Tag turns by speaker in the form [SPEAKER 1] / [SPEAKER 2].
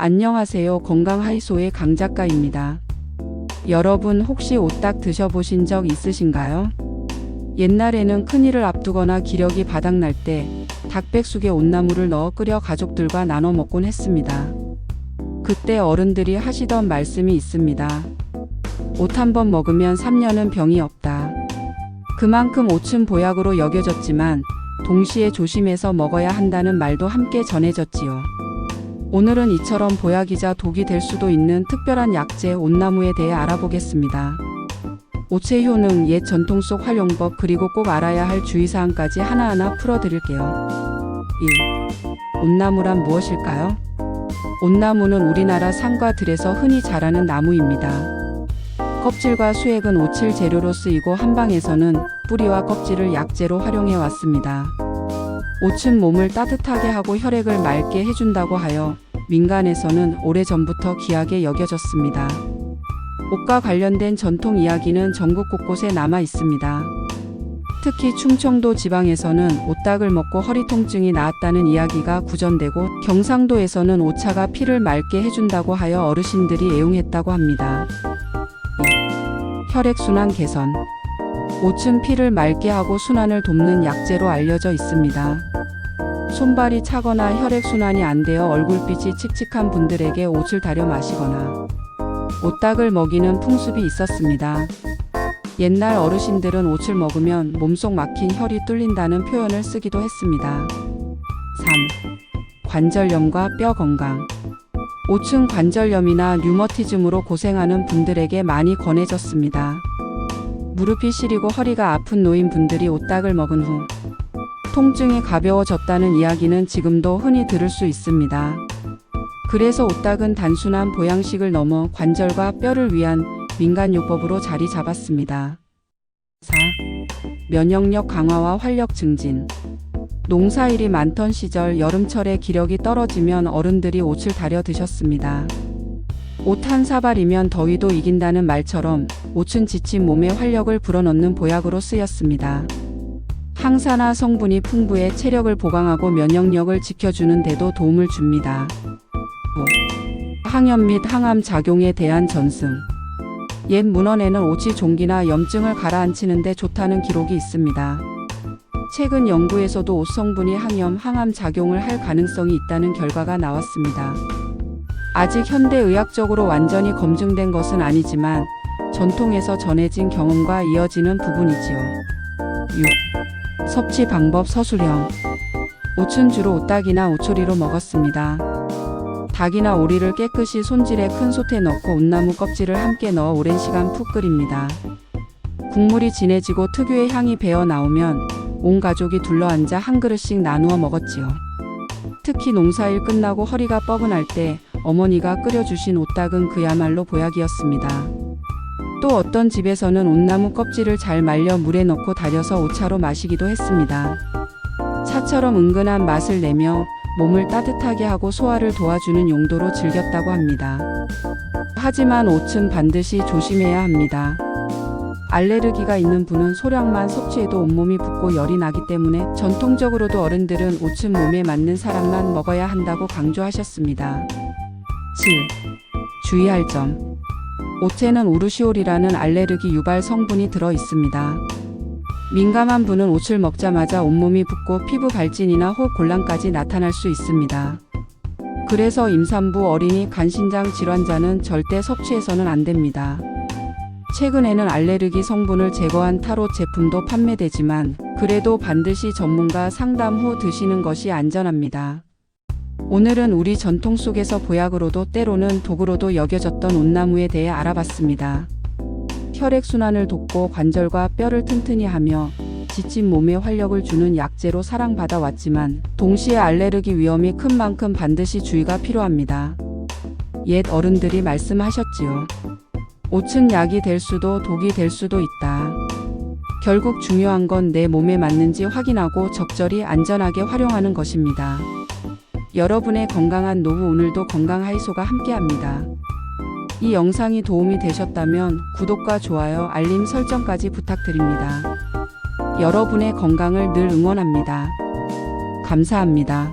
[SPEAKER 1] 안녕하세요. 건강 하이소의 강 작가입니다. 여러분 혹시 오딱 드셔보신 적 있으신가요? 옛날에는 큰일을 앞두거나 기력이 바닥날 때 닭백숙에 온나물을 넣어 끓여 가족들과 나눠 먹곤 했습니다. 그때 어른들이 하시던 말씀이 있습니다. 옷 한 번 먹으면 3년은 병이 없다. 그만큼 옷은 보약으로 여겨졌지만 동시에 조심해서 먹어야 한다는 말도 함께 전해졌지요. 오늘은 이처럼 보약이자 독이 될 수도 있는 특별한 약재 온나무에 대해 알아보겠습니다. 오체 효능, 옛 전통 속 활용법, 그리고 꼭 알아야 할 주의사항까지 하나하나 풀어드릴게요. 1. 온나무란 무엇일까요? 온나무는 우리나라 산과 들에서 흔히 자라는 나무입니다. 껍질과 수액은 오칠 재료로 쓰이고 한방에서는 뿌리와 껍질을 약재로 활용해 왔습니다. 옷은 몸을 따뜻하게 하고 혈액을 맑게 해준다고 하여 민간에서는 오래전부터 귀하게 여겨졌습니다. 옷과 관련된 전통 이야기는 전국 곳곳에 남아 있습니다. 특히 충청도 지방에서는 옷닭을 먹고 허리 통증이 나았다는 이야기가 구전되고 경상도에서는 오차가 피를 맑게 해준다고 하여 어르신들이 애용했다고 합니다. 혈액순환 개선 옷은 피를 맑게 하고 순환을 돕는 약재로 알려져 있습니다. 손발이 차거나 혈액순환이 안 되어 얼굴빛이 칙칙한 분들에게 옷을 다려 마시거나 옷닭을 먹이는 풍습이 있었습니다. 옛날 어르신들은 옷을 먹으면 몸속 막힌 혈이 뚫린다는 표현을 쓰기도 했습니다. 3. 관절염과 뼈 건강. 오층 관절염이나 류머티즘으로 고생하는 분들에게 많이 권해졌습니다. 무릎이 시리고 허리가 아픈 노인분들이 옷닭을 먹은 후 통증이 가벼워졌다는 이야기는 지금도 흔히 들을 수 있습니다. 그래서 옷닭은 단순한 보양식을 넘어 관절과 뼈를 위한 민간요법으로 자리 잡았습니다. 4. 면역력 강화와 활력 증진. 농사일이 많던 시절 여름철에 기력이 떨어지면 어른들이 옷을 다려 드셨습니다. 옷 한 사발이면 더위도 이긴다는 말처럼 옷은 지친 몸에 활력을 불어넣는 보약으로 쓰였습니다. 항산화 성분이 풍부해 체력을 보강하고 면역력을 지켜주는 데도 도움을 줍니다. 5. 항염 및 항암 작용에 대한 전승. 옛 문헌에는 오치 종기나 염증을 가라앉히는 데 좋다는 기록이 있습니다. 최근 연구에서도 옷 성분이 항염, 항암 작용을 할 가능성이 있다는 결과가 나왔습니다. 아직 현대의학적으로 완전히 검증된 것은 아니지만 전통에서 전해진 경험과 이어지는 부분이지요. 6. 섭취 방법 서술형. 옷은 주로 옷닭이나 오초리로 먹었습니다. 닭이나 오리를 깨끗이 손질해 큰 솥에 넣고 온나무 껍질을 함께 넣어 오랜 시간 푹 끓입니다. 국물이 진해지고 특유의 향이 배어 나오면 온 가족이 둘러앉아 한 그릇씩 나누어 먹었지요. 특히 농사일 끝나고 허리가 뻐근할 때 어머니가 끓여주신 옷닭은 그야말로 보약이었습니다. 또 어떤 집에서는 온나무 껍질을 잘 말려 물에 넣고 달여서 오차로 마시기도 했습니다. 차처럼 은근한 맛을 내며 몸을 따뜻하게 하고 소화를 도와주는 용도로 즐겼다고 합니다. 하지만 옷은 반드시 조심해야 합니다. 알레르기가 있는 분은 소량만 섭취해도 온몸이 붓고 열이 나기 때문에 전통적으로도 어른들은 옷은 몸에 맞는 사람만 먹어야 한다고 강조하셨습니다. 7. 주의할 점. 옷에는 우르시올이라는 알레르기 유발 성분이 들어 있습니다. 민감한 분은 옷을 먹자마자 온몸이 붓고 피부 발진이나 호흡 곤란까지 나타날 수 있습니다. 그래서 임산부 어린이 간신장 질환자는 절대 섭취해서는 안 됩니다. 최근에는 알레르기 성분을 제거한 타로 제품도 판매되지만 그래도 반드시 전문가 상담 후 드시는 것이 안전합니다. 오늘은 우리 전통 속에서 보약으로도 때로는 독으로도 여겨졌던 온나무에 대해 알아봤습니다. 혈액순환을 돕고 관절과 뼈를 튼튼히 하며 지친 몸에 활력을 주는 약재로 사랑받아 왔지만 동시에 알레르기 위험이 큰 만큼 반드시 주의가 필요합니다. 옛 어른들이 말씀하셨지요. 옷은 약이 될 수도 독이 될 수도 있다. 결국 중요한 건 내 몸에 맞는지 확인하고 적절히 안전하게 활용하는 것입니다. 여러분의 건강한 노후 오늘도 건강 하이소가 함께합니다. 이 영상이 도움이 되셨다면 구독과 좋아요, 알림 설정까지 부탁드립니다. 여러분의 건강을 늘 응원합니다. 감사합니다.